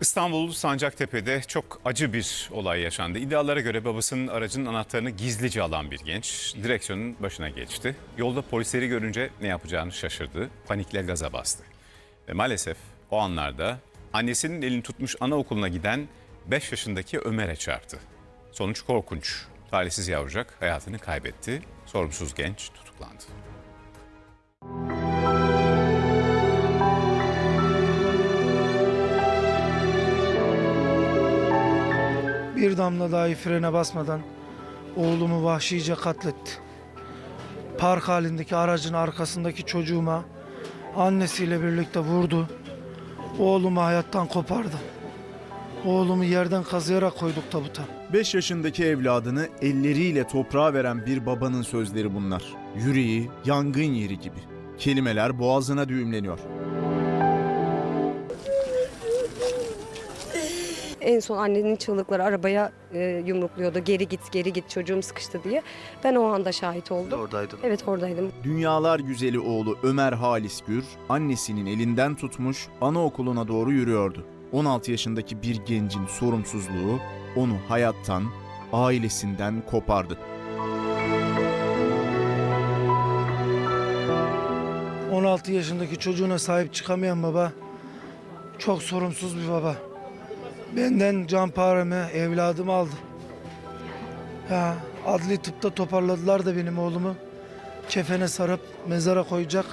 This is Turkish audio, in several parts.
İstanbul Sancaktepe'de çok acı bir olay yaşandı. İddialara göre babasının aracının anahtarını gizlice alan bir genç direksiyonun başına geçti. Yolda polisleri görünce ne yapacağını şaşırdı. Panikle gaza bastı. Ve maalesef o anlarda annesinin elini tutmuş anaokuluna giden 5 yaşındaki Ömer'e çarptı. Sonuç korkunç. Talihsiz yavrucak hayatını kaybetti. Sorumsuz genç tutuklandı. Bir damla dahi frene basmadan oğlumu vahşice katletti. Park halindeki aracın arkasındaki çocuğuma annesiyle birlikte vurdu. Oğlumu hayattan kopardı. Oğlumu yerden kazıyarak koyduk tabuta. 5 yaşındaki evladını elleriyle toprağa veren bir babanın sözleri bunlar. Yüreği yangın yeri gibi. Kelimeler boğazına düğümleniyor. En son annenin çığlıkları arabaya e, yumrukluyordu. Geri git, geri git çocuğum sıkıştı diye. Ben o anda şahit oldum. Oradaydın. Evet oradaydım. Dünyalar güzeli oğlu Ömer Halis Gür, annesinin elinden tutmuş anaokuluna doğru yürüyordu. 16 yaşındaki bir gencin sorumsuzluğu onu hayattan, ailesinden kopardı. Evet. 16 yaşındaki çocuğuna sahip çıkamayan baba çok sorumsuz bir baba. Benden can paramı, evladımı aldı. Ya adli tıpta toparladılar da benim oğlumu. Kefene sarıp mezara koyacak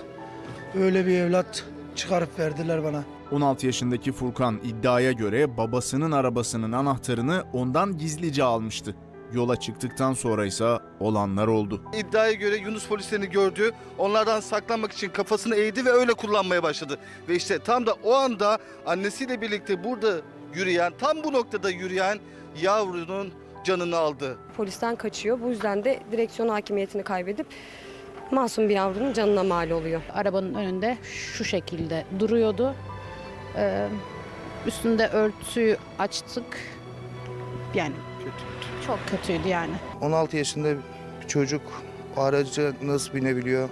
öyle bir evlat çıkarıp verdiler bana. 16 yaşındaki Furkan iddiaya göre babasının arabasının anahtarını ondan gizlice almıştı. Yola çıktıktan sonra ise olanlar oldu. İddiaya göre Yunus polislerini gördü. Onlardan saklanmak için kafasını eğdi ve öyle kullanmaya başladı. Ve işte tam da o anda annesiyle birlikte burada yürüyen, tam bu noktada yürüyen yavrunun canını aldı. Polisten kaçıyor. Bu yüzden de direksiyon hakimiyetini kaybedip masum bir yavrunun canına mal oluyor. arabanın önünde şu şekilde duruyordu. Ee, üstünde örtüyü açtık. Yani çok kötüydü yani. 16 yaşında bir çocuk o araca nasıl binebiliyor?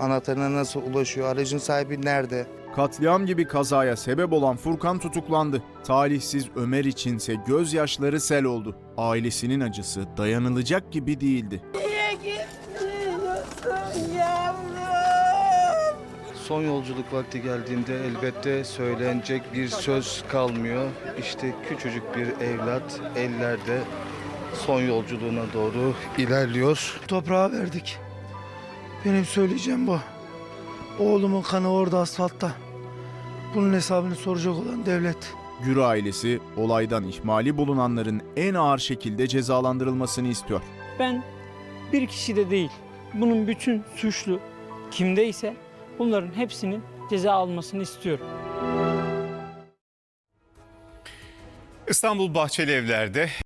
Anahtarına nasıl ulaşıyor? Aracın sahibi nerede? Katliam gibi kazaya sebep olan Furkan tutuklandı. Talihsiz Ömer içinse gözyaşları sel oldu. Ailesinin acısı dayanılacak gibi değildi. Son yolculuk vakti geldiğinde elbette söylenecek bir söz kalmıyor. İşte küçücük bir evlat ellerde son yolculuğuna doğru ilerliyor. Toprağa verdik. Benim söyleyeceğim bu. Oğlumun kanı orada asfaltta. Bunun hesabını soracak olan devlet. Gür ailesi olaydan ihmali bulunanların en ağır şekilde cezalandırılmasını istiyor. Ben bir kişi de değil, bunun bütün suçlu kimdeyse bunların hepsinin ceza almasını istiyorum. İstanbul Bahçeli Evler'de